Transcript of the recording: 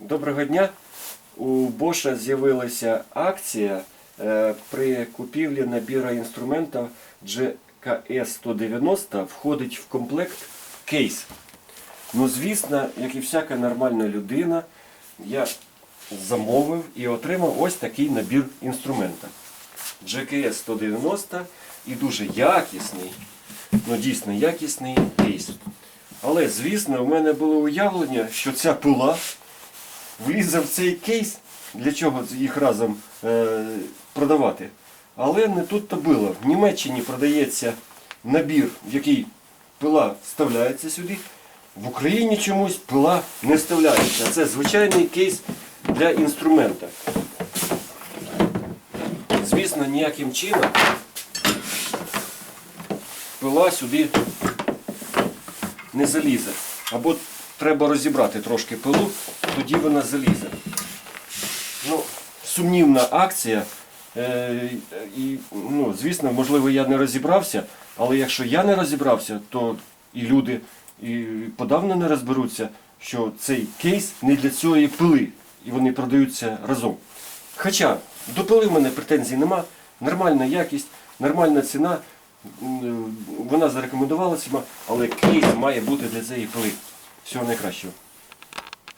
Доброго дня. У Боша з'явилася акція е, при купівлі набіру інструментів GKS-190 входить в комплект кейс. Ну, звісно, як і всяка нормальна людина, я замовив і отримав ось такий набір інструмента. GKS-190 і дуже якісний, ну дійсно якісний кейс. Але, звісно, в мене було уявлення, що ця пила влізе в цей кейс, для чого їх разом е, продавати. Але не тут то було. В Німеччині продається набір, в який пила вставляється сюди. В Україні чомусь пила не вставляється. Це звичайний кейс для інструмента. Звісно, ніяким чином пила сюди не залізе. Або треба розібрати трошки пилу, тоді вона залізе. Ну, сумнівна акція. Е, і, ну, звісно, можливо, я не розібрався, але якщо я не розібрався, то і люди і подавно не розберуться, що цей кейс не для цієї пили, і вони продаються разом. Хоча до пили в мене претензій нема, нормальна якість, нормальна ціна, м, вона зарекомендувалася, але кейс має бути для цієї пили. Всього найкращого.